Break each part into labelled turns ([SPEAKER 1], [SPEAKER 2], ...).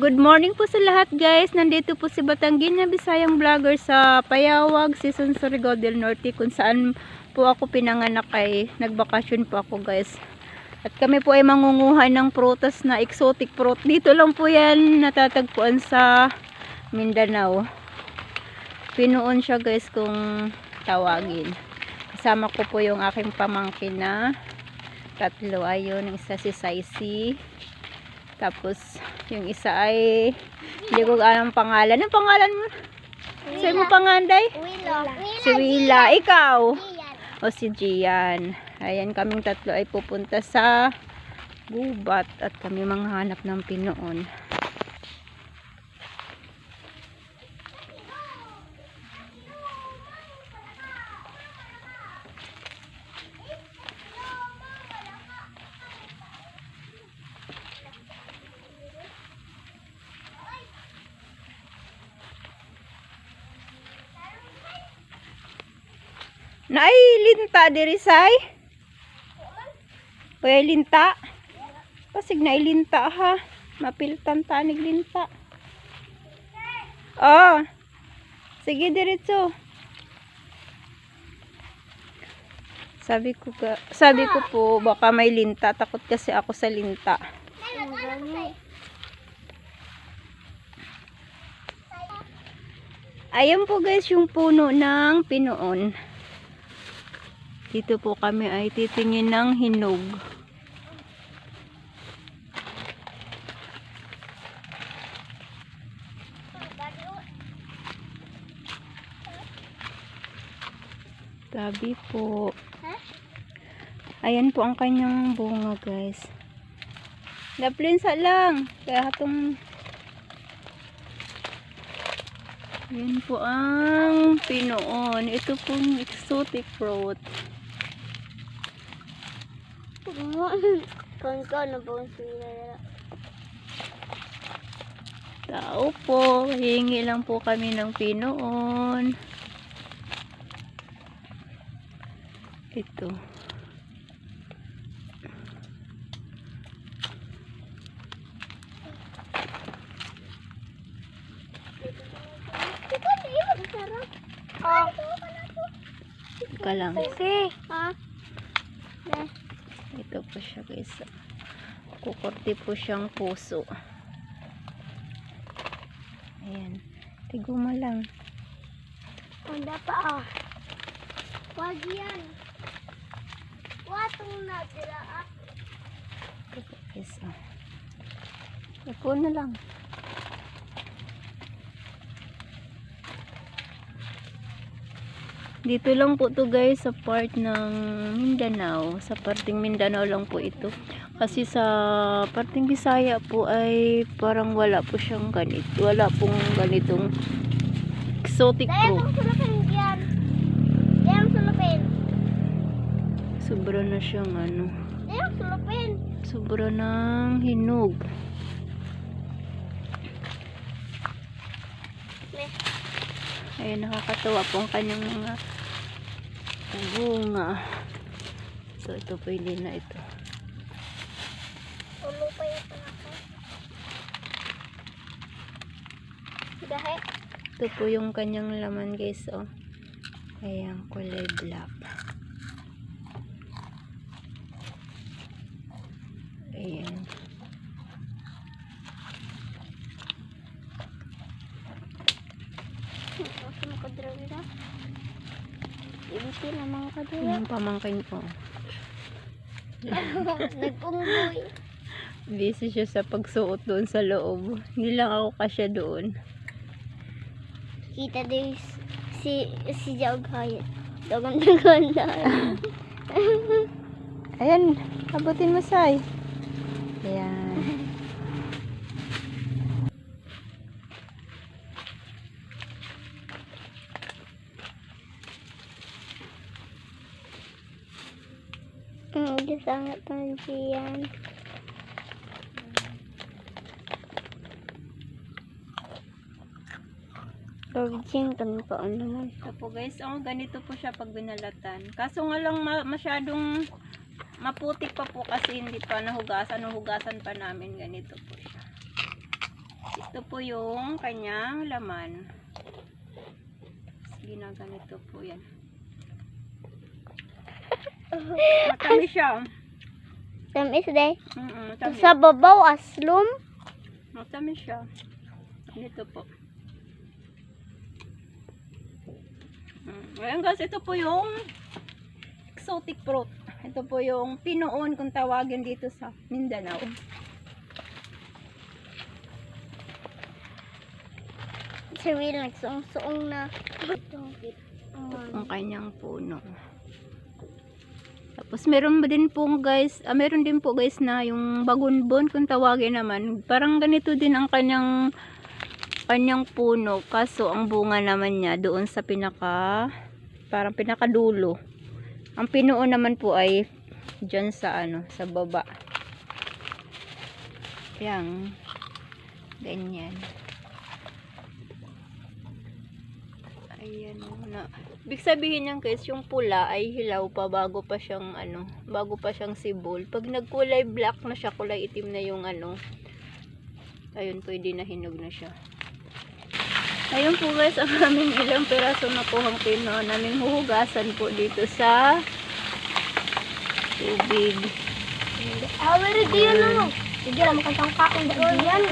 [SPEAKER 1] Good morning po sa lahat guys. Nandito po si Batanggina Bisayang Vlogger sa Payawag, Season Surigao del Norte kung saan po ako pinanganak ay nagbakasyon po ako guys. At kami po ay mangunguha ng prutas na exotic fruit. Dito lang po yan natatagpuan sa Mindanao. Pinuon siya guys kung tawagin. Kasama ko po yung aking pamangkin na tatlo. Ayun, isa si Saisi. Tapos, yung isa ay hindi ko alam ang pangalan. Anong pangalan mo? Sa'yo mo panganday?
[SPEAKER 2] Wila.
[SPEAKER 1] Si Wila. Ikaw? O si Gian. Ayan, kaming tatlo ay pupunta sa gubat at kami manghanap ng pinoon. Naay linta diri say? Kuya linta. Pasig na ilinta ha. Mapiltan tanig linta. Oh. Sige diretso. Sabi ko ka, sabi ko po baka may linta. Takot kasi ako sa linta. Ayan po guys yung puno ng pinoon. Dito po kami ay titingin ng hinog. Tabi po. Ayan po ang kanyang bunga guys. Laplinsa lang. Kaya hatong Ayan po ang pinoon. Ito pong exotic fruit.
[SPEAKER 2] Kung ko na po sila.
[SPEAKER 1] Tao po, hingi lang po kami ng pinoon. Ito. Ika lang.
[SPEAKER 2] Kasi, ha? Ne.
[SPEAKER 1] Ito po siya guys. Kukurti po siyang puso. Ayan. Tiguma lang.
[SPEAKER 2] Wala pa ah. Wag yan. Watong na sila ah.
[SPEAKER 1] Ito po guys. Oh. Ito na lang. Dito lang po to guys sa part ng Mindanao. Sa parting Mindanao lang po ito. Kasi sa parting Bisaya po ay parang wala po siyang ganito. Wala pong ganitong exotic
[SPEAKER 2] sulapin.
[SPEAKER 1] Sobra na siyang ano. Sobra ng hinog. Ay, nakakatawa po ang kanyang mga bunga. So, ito pwede na ito.
[SPEAKER 2] Yan pa ako. Dahil.
[SPEAKER 1] Ito po yung kanyang laman guys, oh. Ayan, kulay black. Ayan.
[SPEAKER 2] Ako makadrawira. Ibiti na mga kadrawira.
[SPEAKER 1] Yung pamangkin ko.
[SPEAKER 2] Nag-unggoy.
[SPEAKER 1] Busy siya sa pagsuot doon sa loob. Hindi lang ako kasya doon.
[SPEAKER 2] Kita din si si Jog Hayat. Dagan na.
[SPEAKER 1] Ayan, abutin mo, Sai. Ayan.
[SPEAKER 2] Hindi sangat pansiyan. Virgin kan pa naman.
[SPEAKER 1] Ito po guys, oh, ganito po siya pag binalatan. Kaso nga lang ma- masyadong maputik pa po kasi hindi pa nahugasan. Nahugasan pa namin ganito po siya. Ito po yung kanyang laman. Ginaganito po yan. Matamis siya.
[SPEAKER 2] Tamis day.
[SPEAKER 1] Mm-mm, matamis.
[SPEAKER 2] Sa babaw aslum.
[SPEAKER 1] Matamis siya. Dito po. Mm. Ngayon guys, ito po yung exotic fruit. Ito po yung pinoon kung tawagin dito sa Mindanao.
[SPEAKER 2] Si Will nagsuong-suong na.
[SPEAKER 1] Ang kanyang puno. Tapos meron din po guys, ah, meron din po guys na yung bagunbon kung tawagin naman. Parang ganito din ang kanyang kanyang puno. Kaso ang bunga naman niya doon sa pinaka parang pinakadulo. Ang pinuo naman po ay dyan sa ano, sa baba. Yang ganyan. Ayan na. Ibig sabihin niyan guys, yung pula ay hilaw pa bago pa siyang ano, bago pa siyang sibol. Pag nagkulay black na siya, kulay itim na yung ano. Ayun, pwede na hinog na siya. Ayun po guys, ang aming ilang peraso na kuhang pino. Naming huhugasan po dito sa tubig.
[SPEAKER 2] Awari diyan na. Sige lang makantang kain diyan.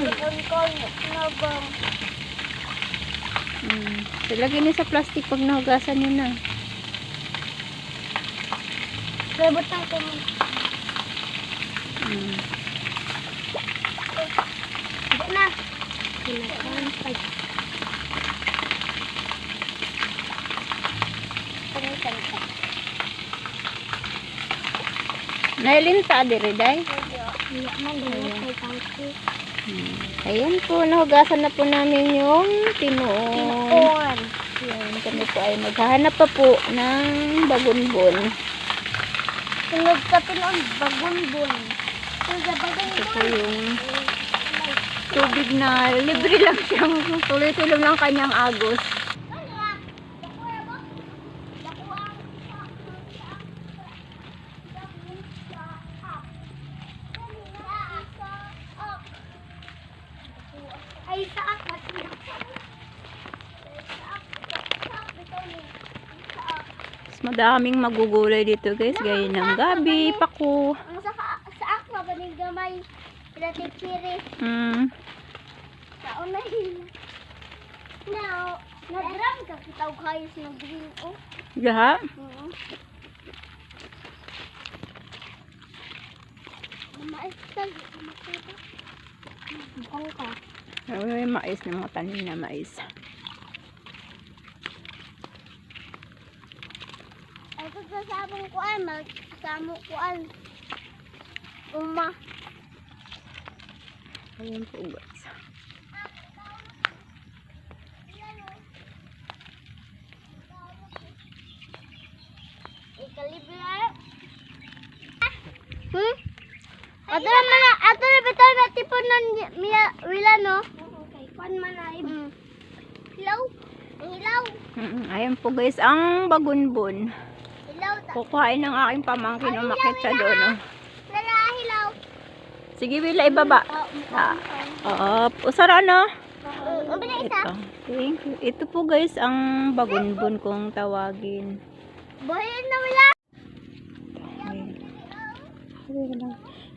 [SPEAKER 1] Hmm. So, lagyan niyo sa plastic pag nahugasan niyo na.
[SPEAKER 2] Sabot ng kumo.
[SPEAKER 1] Hmm.
[SPEAKER 2] Na. Kinakaan pa.
[SPEAKER 1] Nailinta dire day. Hmm. Ayan po, nahugasan na po namin yung tinoon.
[SPEAKER 2] Corn.
[SPEAKER 1] Ayan, kami po ay maghahanap pa po ng bagunbon.
[SPEAKER 2] Sunod ka pinon bagunbon. Sunod sa
[SPEAKER 1] Ito po
[SPEAKER 2] bagunbon.
[SPEAKER 1] yung tubig na libre lang siyang tuloy-tuloy lang kanyang agos. Mas madaming magugulay dito guys, gaya ng gabi.
[SPEAKER 2] Ang sa sa akwa ba gamay? Sila tikiri.
[SPEAKER 1] Hmm.
[SPEAKER 2] Sa unahin. Now, nagram ka kita og hayos ng green oh.
[SPEAKER 1] Gaha?
[SPEAKER 2] Oo. Maestal, makita. Bukang ka.
[SPEAKER 1] Ay, mais na mga tanim na mais.
[SPEAKER 2] Ay, sabong kuan, magsamo kuan. Uma.
[SPEAKER 1] Ayan po guys.
[SPEAKER 2] Ikalibre Hmm? Ato na mana, ato na bitaw na tipon ng miya, wila no? Okay, kuan man. Hmm. Hilaw. Ang hilaw.
[SPEAKER 1] Mm, Ayan po guys, ang bagunbon. Kukuhain ng aking pamangkin umakit siya doon. Oh.
[SPEAKER 2] Lala, hilaw.
[SPEAKER 1] Sige, Wila, ibaba.
[SPEAKER 2] Oh,
[SPEAKER 1] Ah. Oo, usara
[SPEAKER 2] isa.
[SPEAKER 1] Ito. Thank you. Ito po guys, ang bagunbon kung tawagin.
[SPEAKER 2] Bayan na wala.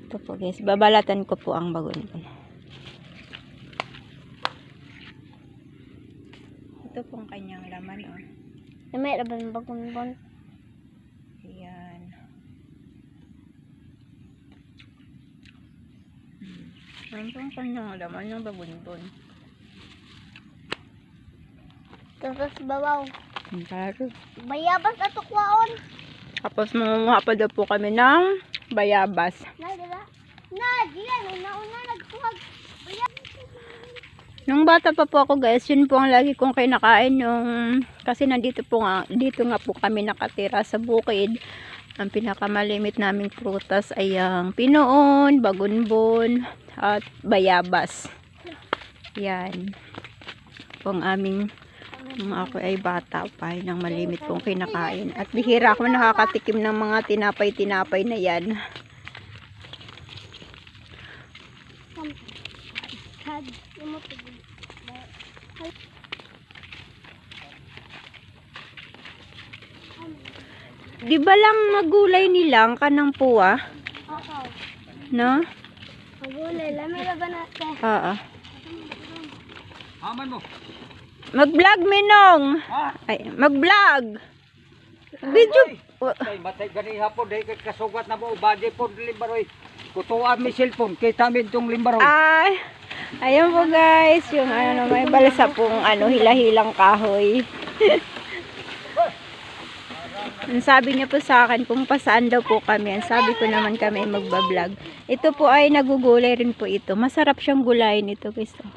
[SPEAKER 1] Ito po guys, babalatan ko po ang bagunbon. Ito po ang kanyang laman. Oh.
[SPEAKER 2] May raban bagunbon.
[SPEAKER 1] Ayan. Hmm. Ang kanyang laman ng bagunbon.
[SPEAKER 2] Tapos babaw.
[SPEAKER 1] Ang taro.
[SPEAKER 2] Bayabas na tukwaon.
[SPEAKER 1] Tapos mangunguha pa daw po kami ng bayabas.
[SPEAKER 2] Na, dila. Na, diyan. Una-una nagkuhag. Bayabas.
[SPEAKER 1] Nung bata pa po ako guys, yun po ang lagi kong kinakain yung kasi nandito po nga, dito nga po kami nakatira sa bukid. Ang pinakamalimit naming prutas ay ang pinoon, bagunbon, at bayabas. Yan. Po ang aming nung ako ay bata pa yun ang malimit kong kinakain. At bihira ako nakakatikim ng mga tinapay-tinapay na yan.
[SPEAKER 2] Had. Lumot
[SPEAKER 1] Di ba lang magulay nilang kanang puwa?
[SPEAKER 2] Oo.
[SPEAKER 1] No?
[SPEAKER 2] Magulay. Lamay ba natin?
[SPEAKER 1] Oo.
[SPEAKER 3] Aman mo.
[SPEAKER 1] Mag-vlog, Minong!
[SPEAKER 3] Ha?
[SPEAKER 1] Ay, mag-vlog! Video...
[SPEAKER 3] Kay matay gani hapon dahil kay kasugat na mo body po limbaroy. Kutuan mi cellphone kita min tong limbaroy.
[SPEAKER 1] Ay, ayun po guys, yung ano, may balsa pong ano, hilahilang kahoy. Ang sabi niya po sa akin kung pasaan daw po kami. Sabi ko naman kami magbablog. Ito po ay nagugulay rin po ito. Masarap siyang gulayin ito guys.
[SPEAKER 2] na.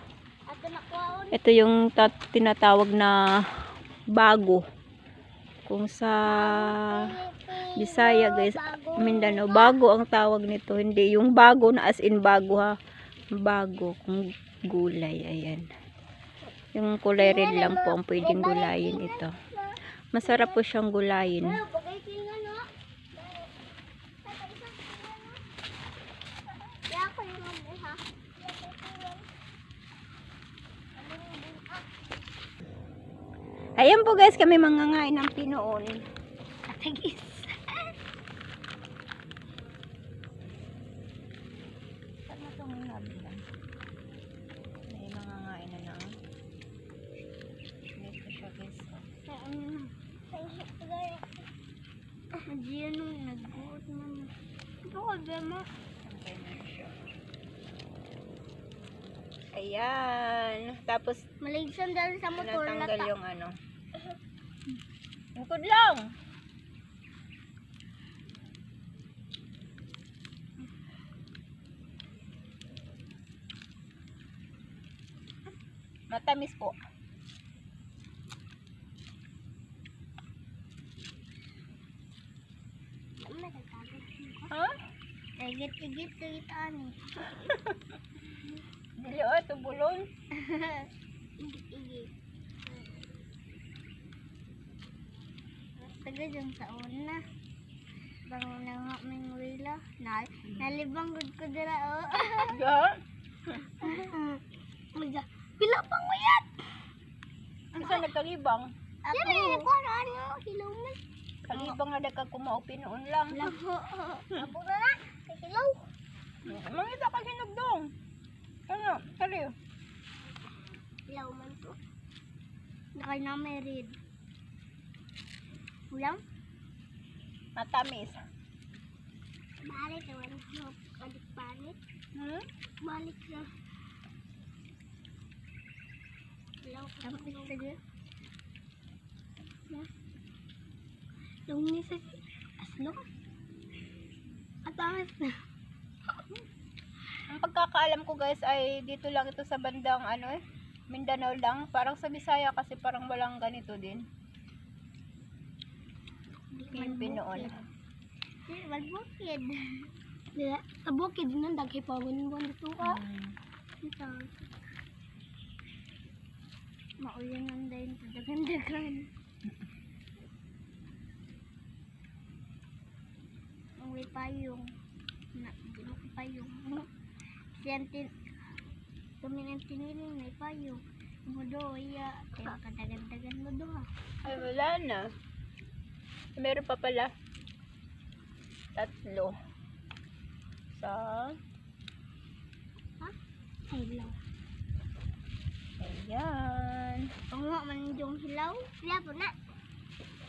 [SPEAKER 1] Ito yung tinatawag na bago. Kung sa Bisaya guys, Mindanao, bago ang tawag nito. Hindi yung bago na as in bago ha. Bago kung gulay. Ayan. Yung kulay red lang po ang pwedeng gulayin ito. Masarap po siyang gulayin. Ayan po guys, kami mangangain ng pinoon.
[SPEAKER 2] Atagis.
[SPEAKER 1] Saan na itong nabilan? May mangangain na ng dito siya guys.
[SPEAKER 2] Diyan nung nag-uot naman. Ito ko, Bema.
[SPEAKER 1] Ayan. Tapos
[SPEAKER 2] Maligsan dahil sa motor.
[SPEAKER 1] natanggal
[SPEAKER 2] Lata.
[SPEAKER 1] yung ano. Bukod lang. Matamis po. Ha?
[SPEAKER 2] Igit-igit to ani.
[SPEAKER 1] Dili o, tubulon.
[SPEAKER 2] Igit-igit. Taga dyan sa una. Bango na nga may wila. Na, nalibang gud ko dira o.
[SPEAKER 1] Ya?
[SPEAKER 2] Magda. Pila pang mayat.
[SPEAKER 1] Ang sa nagkalibang?
[SPEAKER 2] Ako. Yan ko na ano. Hilaw na.
[SPEAKER 1] Kalibang na dagkag kumao pinoon lang.
[SPEAKER 2] Apo na na. Kay hilaw.
[SPEAKER 1] Mangita ka hinugdong. Ano? Kali.
[SPEAKER 2] Hilaw man to. Nakay na may red. Ulam?
[SPEAKER 1] Matamis.
[SPEAKER 2] Balik na wala ko. Balik balik.
[SPEAKER 1] Hmm?
[SPEAKER 2] Balik na. Hilaw. Tapos sa dyan. Yung nisa asno. At angas na.
[SPEAKER 1] Ang pagkakaalam ko guys ay dito lang ito sa bandang ano eh. Mindanao lang. Parang sa Bisaya kasi parang walang ganito din. Yung pinoon.
[SPEAKER 2] Di, magbukid. Di, sa bukid nun, daghay pa mo dito ka.
[SPEAKER 1] Hmm.
[SPEAKER 2] Ito. Maulan ang dahin sa dagan-dagan. May payong. Na, ko payong. Siyan tin... Kami ng tiniling may payong. Mo do, iya. Kaya kadagan-dagan mo do ha.
[SPEAKER 1] Ay wala na. Meron pa pala. Tatlo. Sa...
[SPEAKER 2] Ay, hilaw.
[SPEAKER 1] Ayan.
[SPEAKER 2] Ang nga man yung hilaw. Hilaw po na.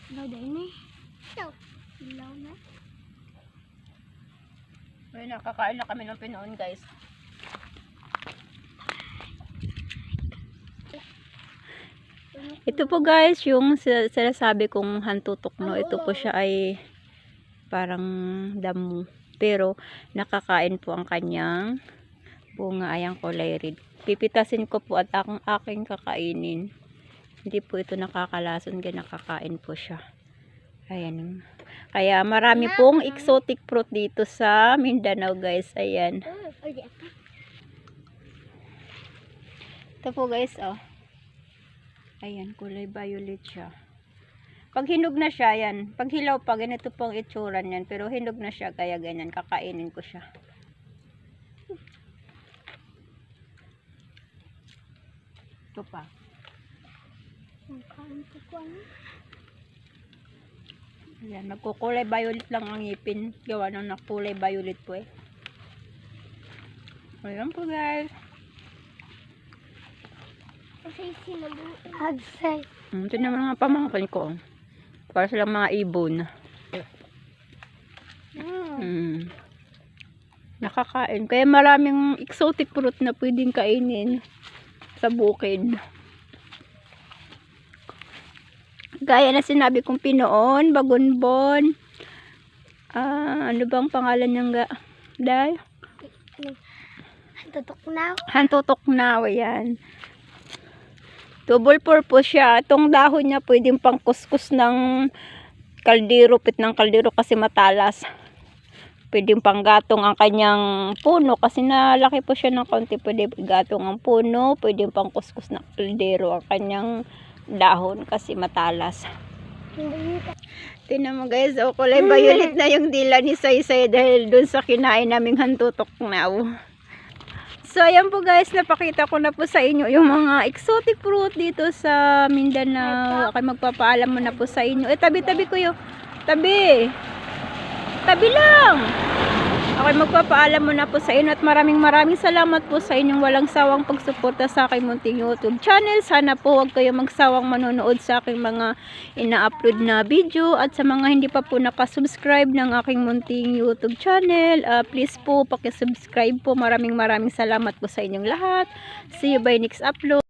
[SPEAKER 2] Hilaw dahil ni. Hilaw. Hilaw na.
[SPEAKER 1] May nakakain na kami ng pinoon guys. Ito po guys, yung sa- sinasabi kong hantutok no, ito po siya ay parang damo. Pero nakakain po ang kanyang bunga ay ang kulay red. Pipitasin ko po at akong aking kakainin. Hindi po ito nakakalason, kaya nakakain po siya. Ayan. Kaya marami pong exotic fruit dito sa Mindanao guys. Ayan.
[SPEAKER 2] Ay, di ako.
[SPEAKER 1] Ito po guys, oh. Ayan, kulay violet siya. Pag hinog na siya, yan. Pag hilaw pa, ganito pong itsura niyan. Pero hinog na siya, kaya ganyan. Kakainin ko siya. Ito pa.
[SPEAKER 2] Ang kain ko ko ano?
[SPEAKER 1] Ayan, magkukulay violet lang ang ngipin. Gawa ng nakulay violet po eh. Ayan po guys.
[SPEAKER 2] Agsay.
[SPEAKER 1] Hmm, ito naman mga pamangkin ko. oh. Para silang mga ibon.
[SPEAKER 2] Mm.
[SPEAKER 1] Hmm. Nakakain. Kaya maraming exotic fruit na pwedeng kainin sa bukid. Gaya na sinabi kong pinoon, bagunbon. Ah, ano bang pangalan niyang ga? Day?
[SPEAKER 2] Tutok na ako.
[SPEAKER 1] Hantutok na, yan. Double purpose siya. Itong dahon niya pwedeng pang kuskus ng kaldero, pit ng kaldero kasi matalas. Pwedeng panggatong ang kanyang puno kasi nalaki po siya ng konti. Pwede gatong ang puno, pwedeng pang kuskus ng kaldero ang kanyang dahon kasi matalas. Tingnan mo guys, oh, kulay violet na yung dila ni Saysay dahil dun sa kinain naming hantutok na. So, ayan po guys, napakita ko na po sa inyo yung mga exotic fruit dito sa Mindanao. Okay, magpapaalam mo na po sa inyo. Eh, tabi-tabi ko yung, tabi. Tabi lang. Okay, magpapaalam mo na po sa inyo at maraming maraming salamat po sa inyong walang sawang pagsuporta sa aking munting YouTube channel. Sana po huwag kayo magsawang manonood sa aking mga ina-upload na video at sa mga hindi pa po nakasubscribe ng aking munting YouTube channel, ah, please po pakisubscribe po. Maraming maraming salamat po sa inyong lahat. See you by next upload.